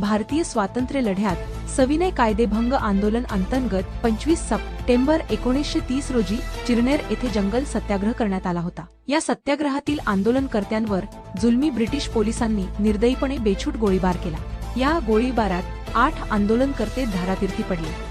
भारतीय स्वातंत्र्य लढ्यात सविनय कायदेभंग आंदोलन अंतर्गत पंचवीस सप्टेंबर एकोणीसशे तीस रोजी चिरनेर येथे जंगल सत्याग्रह करण्यात आला होता. या सत्याग्रहातील आंदोलनकर्त्यांवर जुलमी ब्रिटिश पोलिसांनी निर्दयीपणे बेछूट गोळीबार केला. या गोळीबारात आठ आंदोलनकर्ते धारातीर्थी पडले.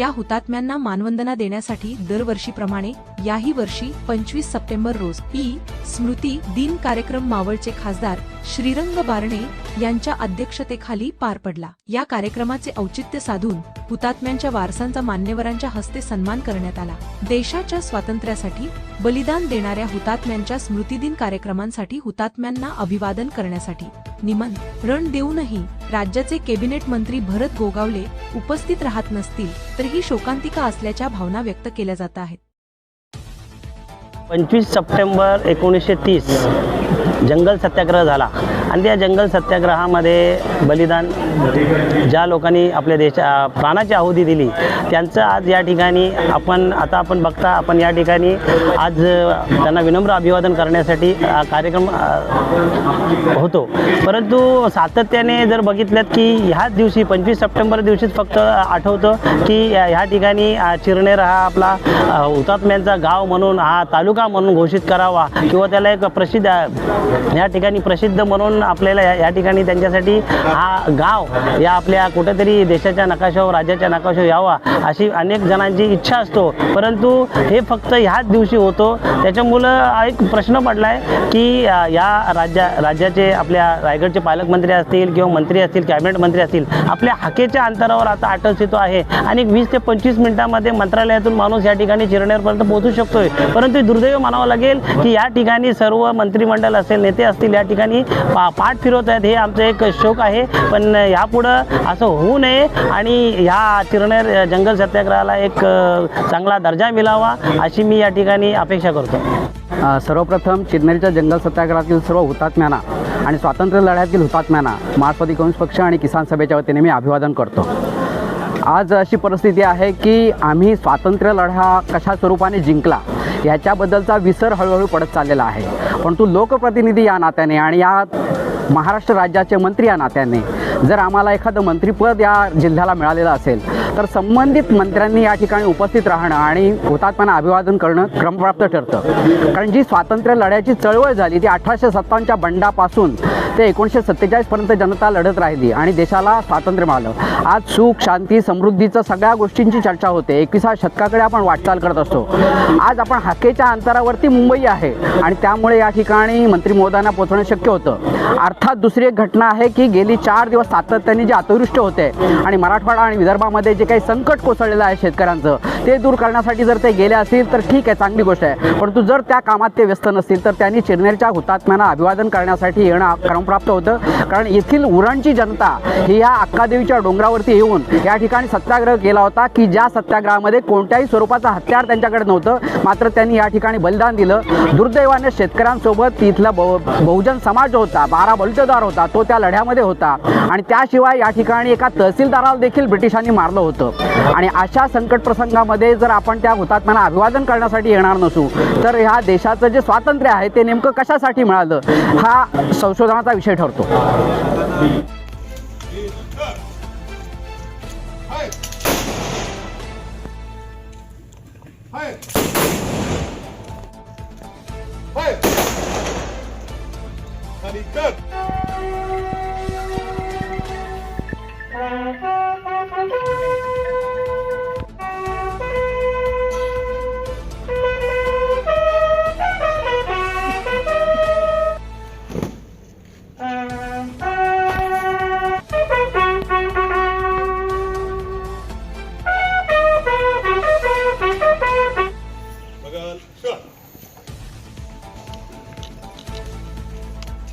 या हुतात्म्यांना मानवंदना देण्यासाठी दरवर्षीप्रमाणे याही वर्षी पंचवीस सप्टेंबर रोज ई स्मृती दिन कार्यक्रम मावळचे खासदार श्रीरंग बारणे यांच्या अध्यक्षतेखाली पार पडला. या कार्यक्रमाचे औचित्य साधून हुतात्म्यांच्या वारसांचा मान्यवरांच्या हस्ते सन्मान करण्यात आला. देशाच्या स्वातंत्र्यासाठी बलिदान देणाऱ्या हुतात्म्यांच्या स्मृतिदिन कार्यक्रमांसाठी हुतात्म्यांना अभिवादन करण्यासाठी निमंत्रण देऊनही राज्याचे कॅबिनेट मंत्री भरत गोगावले उपस्थित राहत नसतील तर ही शोकांतिका असल्याच्या भावना व्यक्त केल्या जात आहेत. पंचवीस सप्टेंबर एकोणीसशे तीस. जंगल सत्याग्रह झाला. आणि त्या जंगल सत्याग्रहामध्ये बलिदान. ज्या लोकांनी आपल्या देशा प्राणाची आहुती दिली त्यांचं आज या ठिकाणी आपण आता आपण बघता आपण या ठिकाणी आज त्यांना विनम्र अभिवादन करण्यासाठी कार्यक्रम होतो. परंतु सातत्याने जर बघितलं की ह्याच दिवशी पंचवीस सप्टेंबर दिवशीच फक्त आठवतं की ह्या ठिकाणी चिरनेर हा आपला हुतात्म्यांचा गाव म्हणून हा तालुका म्हणून घोषित करावा किंवा त्याला एक प्रसिद्ध या ठिकाणी प्रसिद्ध म्हणून म्हणून आपल्याला या या ठिकाणी त्यांच्यासाठी हा गाव या आपल्या कुठेतरी देशाच्या नकाशावर राज्याच्या नकाशावर यावा अशी अनेक जणांची इच्छा असतो. परंतु हे फक्त ह्याच दिवशी होतो. त्याच्यामुळं एक प्रश्न पडला आहे की या राज्या राज्याचे आपल्या रायगडचे पालकमंत्री असतील किंवा मंत्री असतील कॅबिनेट मंत्री असतील आपल्या हाकेच्या अंतरावर आता अटक सेतू आहे आणि वीस ते पंचवीस मिनिटांमध्ये मंत्रालयातून माणूस या ठिकाणी चिरण्यापर्यंत पोहोचू शकतोय. परंतु दुर्दैव मानावं लागेल की या ठिकाणी सर्व मंत्रिमंडळ असेल नेते असतील या ठिकाणी पा पाठ फिरवत आहेत हे आमचं एक शोक आहे. पण यापुढं असं होऊ नये आणि ह्या चिरनेर जंगल सत्याग्रहाला एक चांगला दर्जा मिळावा अशी मी या ठिकाणी अपेक्षा करतो. सर्वप्रथम चिरनेरच्या जंगल सत्याग्रहातील सर्व हुतात्म्यांना आणि स्वातंत्र्य लढ्यातील हुतात्म्यांना मार्क्सवादी कम्युनिस्ट पक्ष आणि किसान सभेच्या वतीने मी अभिवादन करतो. आज अशी परिस्थिती आहे की आम्ही स्वातंत्र्य लढा कशा स्वरूपाने जिंकला याच्याबद्दलचा विसर हळूहळू पडत चाललेला आहे. परंतु लोकप्रतिनिधी या नात्याने आणि या महाराष्ट्र राज्याचे मंत्री या नात्याने. जर आम्हाला एखादं मंत्रिपद या जिल्ह्याला मिळालेलं असेल तर संबंधित मंत्र्यांनी या ठिकाणी उपस्थित राहणं आणि हुतात्म्यांना अभिवादन करणं क्रमप्राप्त ठरतं. कारण जी स्वातंत्र्य लढ्याची चळवळ झाली ती अठराशे सत्तावन्नच्या बंडापासून ते एकोणीसशे सत्तेचाळीसपर्यंत जनता लढत राहिली आणि देशाला स्वातंत्र्य मिळालं. आज सुख शांती समृद्धीचं सगळ्या गोष्टींची चर्चा होते. एकविसा शतकाकडे आपण वाटचाल करत असतो. आज आपण हाकेच्या अंतरावरती मुंबई आहे आणि त्यामुळे या ठिकाणी मंत्री महोदयांना पोहोचणं शक्य होतं. अर्थात दुसरी एक घटना आहे की गेली चार दिवस सातत्याने जे अतिवृष्टी होते आणि मराठवाडा आणि विदर्भामध्ये जे काही संकट कोसळलेलं आहे शेतकऱ्यांचं ते दूर करण्यासाठी जर ते गेले असतील तर ठीक आहे चांगली गोष्ट आहे. परंतु जर त्या कामात ते व्यस्त नसतील तर त्यांनी चिरनेरच्या हुतात्म्यांना अभिवादन करण्यासाठी येणं क्रमप्राप्त होतं. कारण येथील उरणची जनता ही या अक्कादेवीच्या डोंगरावरती येऊन या ठिकाणी सत्याग्रह केला होता की ज्या सत्याग्रहामध्ये कोणत्याही स्वरूपाचं हत्यार त्यांच्याकडे नव्हतं मात्र त्यांनी या ठिकाणी बलिदान दिलं. दुर्दैवाने शेतकऱ्यांसोबत तिथला बहु बहुजन समाज होता बारा बलुतेदार होता तो त्या लढ्यामध्ये होता. आणि त्याशिवाय या ठिकाणी एका तहसीलदाराला देखील ब्रिटिशांनी मारलं होतं. आणि अशा संकट प्रसंगामध्ये जर आपण त्या हुतात्म्यांना अभिवादन करण्यासाठी येणार नसू तर ह्या देशाचं जे स्वातंत्र्य आहे ते नेमकं कशासाठी मिळालं हा संशोधनाचा विषय ठरतो